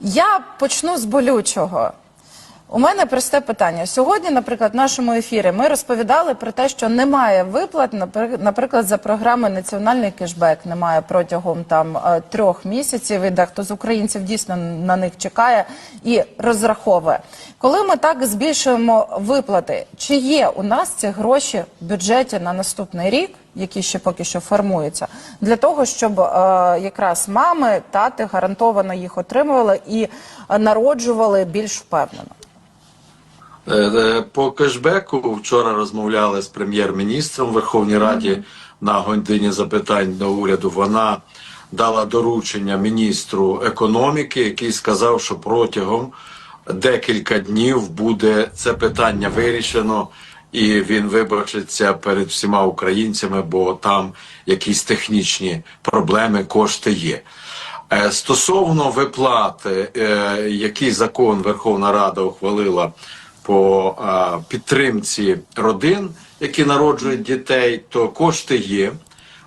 Я почну з болючого. У мене просте питання. Сьогодні, наприклад, в нашому ефірі ми розповідали про те, що немає виплат, напри- наприклад, за програми Національний кешбек немає протягом там е, трьох місяців. І дехто з українців дійсно на них чекає і розраховує. Коли ми так збільшуємо виплати, чи є у нас ці гроші в бюджеті на наступний рік? які ще поки що формуються, для того, щоб е, якраз мами, тати гарантовано їх отримували і е, народжували більш впевнено. Е, е, По кешбеку вчора розмовляли з прем'єр-міністром Верховній Раді на годині запитань до уряду. Вона дала доручення міністру економіки, який сказав, що протягом декілька днів буде це питання вирішено, і він вибачиться перед всіма українцями, бо там якісь технічні проблеми, кошти є. Е, Стосовно виплати, який закон Верховна Рада ухвалила по е, підтримці родин, які народжують дітей, то кошти є.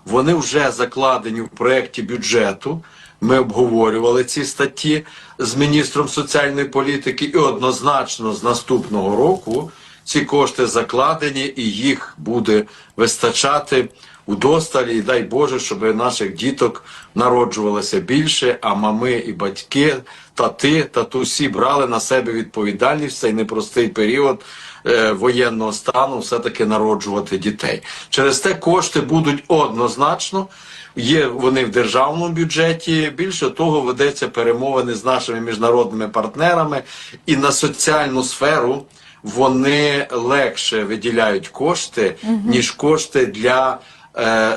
Вони вже закладені в проєкті бюджету. Ми обговорювали ці статті з міністром соціальної політики, і однозначно з наступного року ці кошти закладені, і їх буде вистачати удосталі. І дай Боже, щоб наших діток народжувалося більше, а мами і батьки, тати, татусі брали на себе відповідальність в цей непростий період е, воєнного стану все-таки народжувати дітей. Через те кошти будуть однозначно. Є вони в державному бюджеті. Більше того, ведеться перемовини з нашими міжнародними партнерами і на соціальну сферу вони легше виділяють кошти, ніж кошти для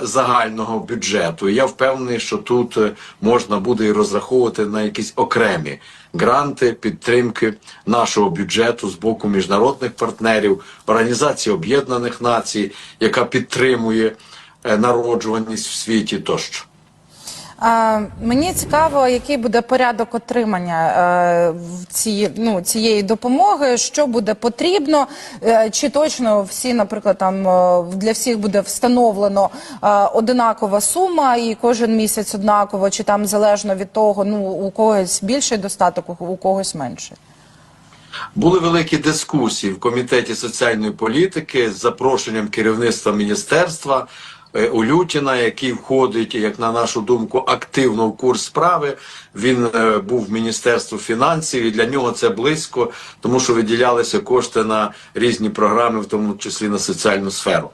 загального бюджету. І я впевнений, що тут е, можна буде і розраховувати на якісь окремі гранти підтримки нашого бюджету з боку міжнародних партнерів, Організації Об'єднаних Націй, яка підтримує е, народжуваність в світі тощо. Мені цікаво, який буде порядок отримання е, ну, цієї допомоги, що буде потрібно, е, чи точно всі, наприклад, там е, для всіх буде встановлено одинакова сума, і кожен місяць однаково, чи там залежно від того, ну у когось більший достаток, у- когось менший. Були великі дискусії в комітеті соціальної політики з запрошенням керівництва міністерства Улютіна, який входить, як на нашу думку, активно в курс справи. Він е, був в Міністерстві фінансів, і для нього це близько, тому що виділялися кошти на різні програми, в тому числі на соціальну сферу.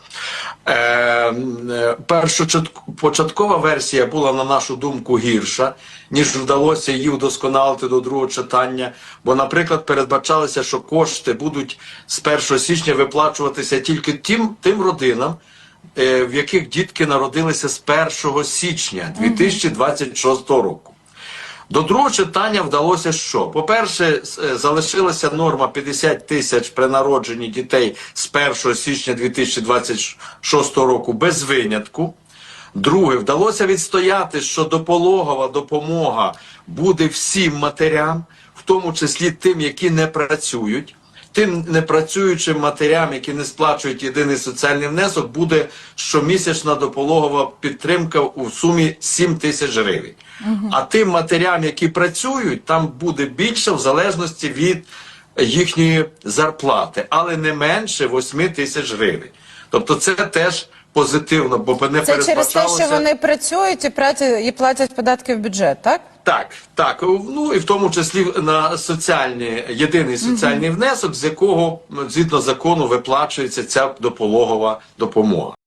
Е, е, першопочаткова версія була, на нашу думку, гірша, ніж вдалося її вдосконалити до другого читання. Бо, наприклад, передбачалося, що кошти будуть з 1 січня виплачуватися тільки тим, тим родинам, е, в яких дітки народилися з 1 січня 2026 року. До другого читання вдалося що? По-перше, е, залишилася норма 50 тисяч при народженні дітей з 1 січня 2026 року без винятку. Друге, вдалося відстояти, що допологова допомога буде всім матерям, в тому числі тим, які не працюють. Тим непрацюючим матерям, які не сплачують єдиний соціальний внесок, буде щомісячна допологова підтримка у сумі 7 тисяч гривень. А тим матерям, які працюють, там буде більше в залежності від їхньої зарплати, але не менше 8 тисяч гривень. Тобто це теж позитивно, бо не Це через те, що вони працюють і платять, і платять податки в бюджет, так? Так, так. Ну і в тому числі на соціальний єдиний соціальний внесок, з якого згідно закону виплачується ця допологова допомога.